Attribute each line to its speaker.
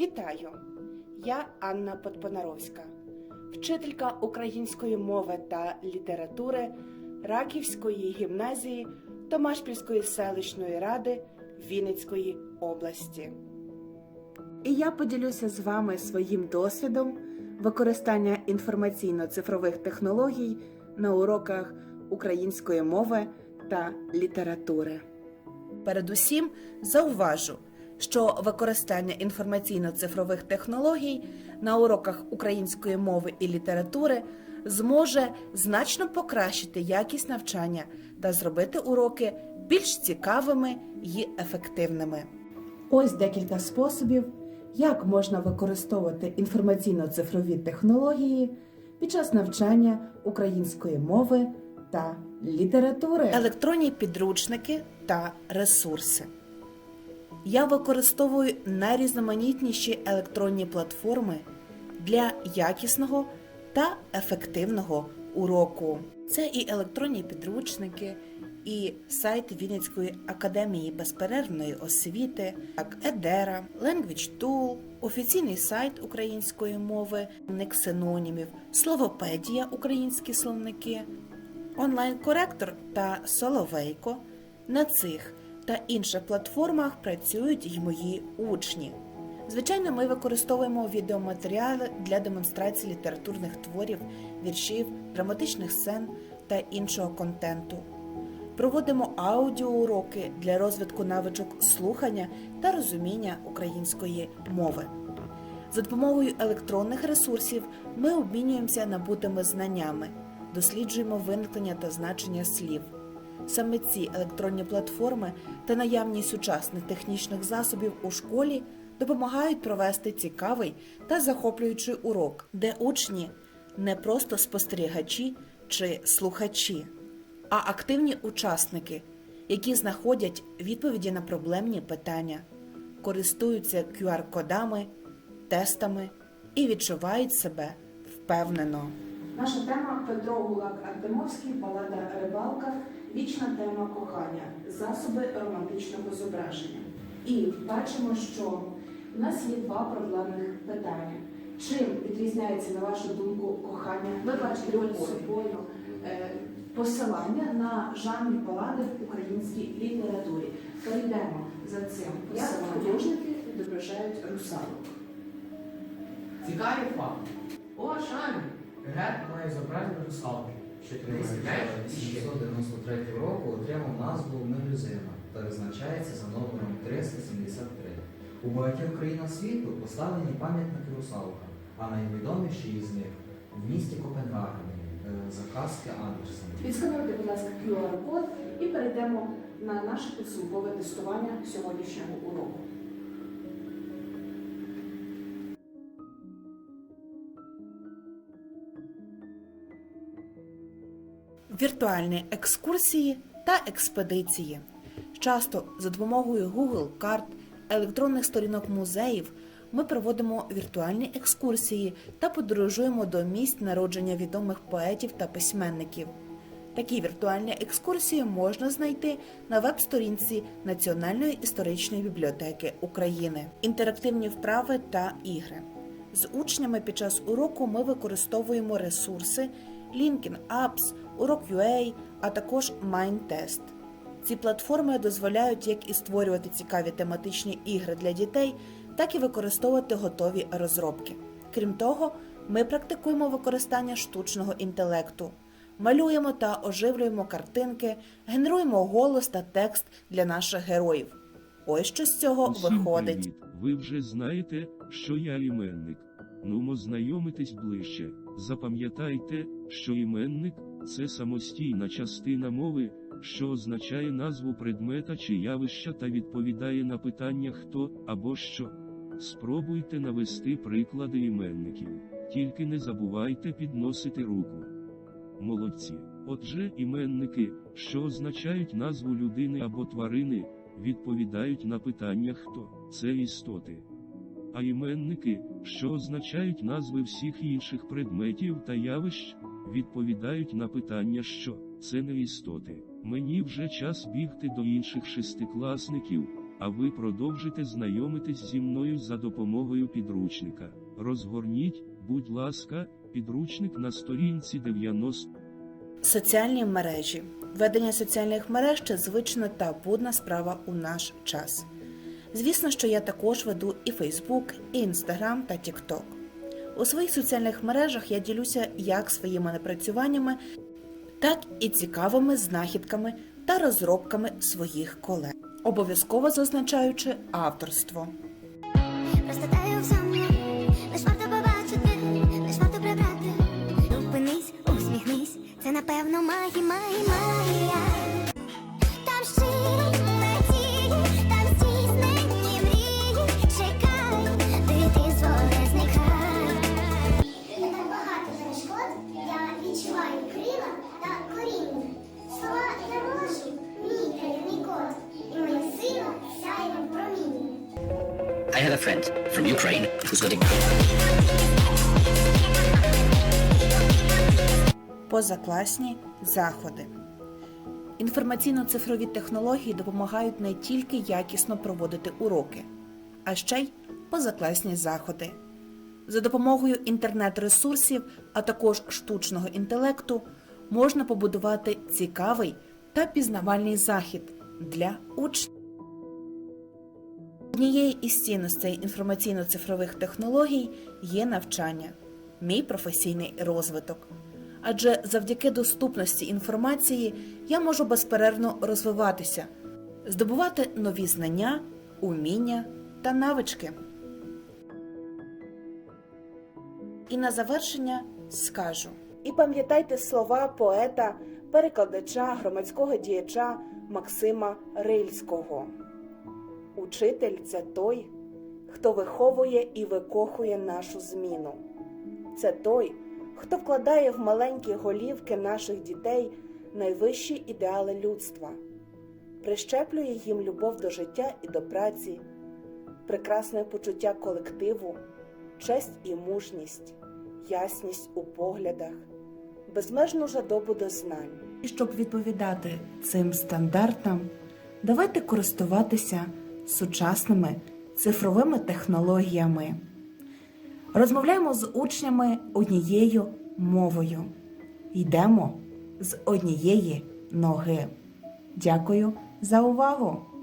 Speaker 1: Вітаю! Я Анна Подпонаровська, вчителька української мови та літератури Раківської гімназії Томашпільської селищної ради Вінницької області. І я поділюся з вами своїм досвідом використання інформаційно-цифрових технологій на уроках української мови та літератури. Передусім зауважу, що використання інформаційно-цифрових технологій на уроках української мови і літератури зможе значно покращити якість навчання та зробити уроки більш цікавими і ефективними. Ось декілька способів, як можна використовувати інформаційно-цифрові технології під час навчання української мови та літератури. Електронні підручники та ресурси. Я використовую найрізноманітніші електронні платформи для якісного та ефективного уроку. Це і електронні підручники, і сайт Вінницької академії безперервної освіти, як Едера, Language Tool, офіційний сайт української мови, ник синонімів, словопедія українські словники, онлайн-коректор та Соловейко. На цих та інших платформах працюють й мої учні. Звичайно, ми використовуємо відеоматеріали для демонстрації літературних творів, віршів, драматичних сцен та іншого контенту. Проводимо аудіоуроки для розвитку навичок слухання та розуміння української мови. За допомогою електронних ресурсів ми обмінюємося набутими знаннями, досліджуємо виникнення та значення слів. Саме ці електронні платформи та наявність сучасних технічних засобів у школі допомагають провести цікавий та захоплюючий урок, де учні не просто спостерігачі чи слухачі, а активні учасники, які знаходять відповіді на проблемні питання, користуються QR-кодами, тестами і відчувають себе впевнено. Наша тема Петро Гулак Артемовський, балада Рибалка, вічна тема кохання, засоби романтичного зображення. І бачимо, що в нас є два проблемних питання. Чим відрізняється, на вашу думку, кохання? Ви бачите перед собою е, посилання на жанрі балади в українській літературі. Перейдемо за цим. Як художники відображають русалок?
Speaker 2: Цікавий факт. О, Шамі! Герб має зображення русалки, що ти не
Speaker 3: 1793 року отримав назву Мелюзина та визначається за номером 373. У багатьох країнах світу поставлені пам'ятники русалкам, а найвідоміші із них в місті Копенгагені е, заказки Андерсена.
Speaker 1: Відскануйте, будь ласка, QR-код і перейдемо на наше підсумкове тестування сьогоднішнього уроку. Віртуальні екскурсії та експедиції. Часто за допомогою Google карт, електронних сторінок музеїв ми проводимо віртуальні екскурсії та подорожуємо до місць народження відомих поетів та письменників. Такі віртуальні екскурсії можна знайти на веб-сторінці Національної історичної бібліотеки України. Інтерактивні вправи та ігри. З учнями під час уроку ми використовуємо ресурси Linkin Apps, Урок.ua, а також MindTest. Ці платформи дозволяють як і створювати цікаві тематичні ігри для дітей, так і використовувати готові розробки. Крім того, ми практикуємо використання штучного інтелекту, малюємо та оживлюємо картинки, генеруємо голос та текст для наших героїв. Ось що з цього
Speaker 4: Усім
Speaker 1: виходить.
Speaker 4: привіт. Ви вже знаєте, що я іменник. Нумо знайомитись ближче. Запам'ятайте, що іменник це самостійна частина мови, що означає назву предмета чи явища та відповідає на питання хто або що. Спробуйте навести приклади іменників. Тільки не забувайте підносити руку. Молодці. Отже, іменники, що означають назву людини або тварини, відповідають на питання хто це істоти. А іменники, що означають назви всіх інших предметів та явищ, відповідають на питання що це не істоти. Мені вже час бігти до інших шестикласників, а ви продовжите знайомитись зі мною за допомогою підручника. Розгорніть, будь ласка, підручник на сторінці 90.
Speaker 1: Соціальні мережі. Ведення соціальних мереж це звична та будна справа у наш час. Звісно, що я також веду і Facebook, і Instagram та TikTok. У своїх соціальних мережах я ділюся як своїми напрацюваннями, так і цікавими знахідками та розробками своїх колег, обов'язково зазначаючи авторство.
Speaker 5: A friend from Ukraine who's a
Speaker 1: Позакласні заходи. Інформаційно-цифрові технології допомагають не тільки якісно проводити уроки, а ще й позакласні заходи. За допомогою інтернет-ресурсів, а також штучного інтелекту, можна побудувати цікавий та пізнавальний захід для учнів. Однією із цінностей інформаційно-цифрових технологій є навчання, мій професійний розвиток. Адже завдяки доступності інформації я можу безперервно розвиватися, здобувати нові знання, уміння та навички. І на завершення скажу: і пам'ятайте слова поета, перекладача, громадського діяча Максима Рильського. Учитель це той, хто виховує і викохує нашу зміну. Це той, хто вкладає в маленькі голівки наших дітей найвищі ідеали людства, прищеплює їм любов до життя і до праці, прекрасне почуття колективу, честь і мужність, ясність у поглядах, безмежну жадобу до знань. І щоб відповідати цим стандартам, давайте користуватися сучасними цифровими технологіями. Розмовляємо з учнями однією мовою. Йдемо з однієї ноги. Дякую за увагу!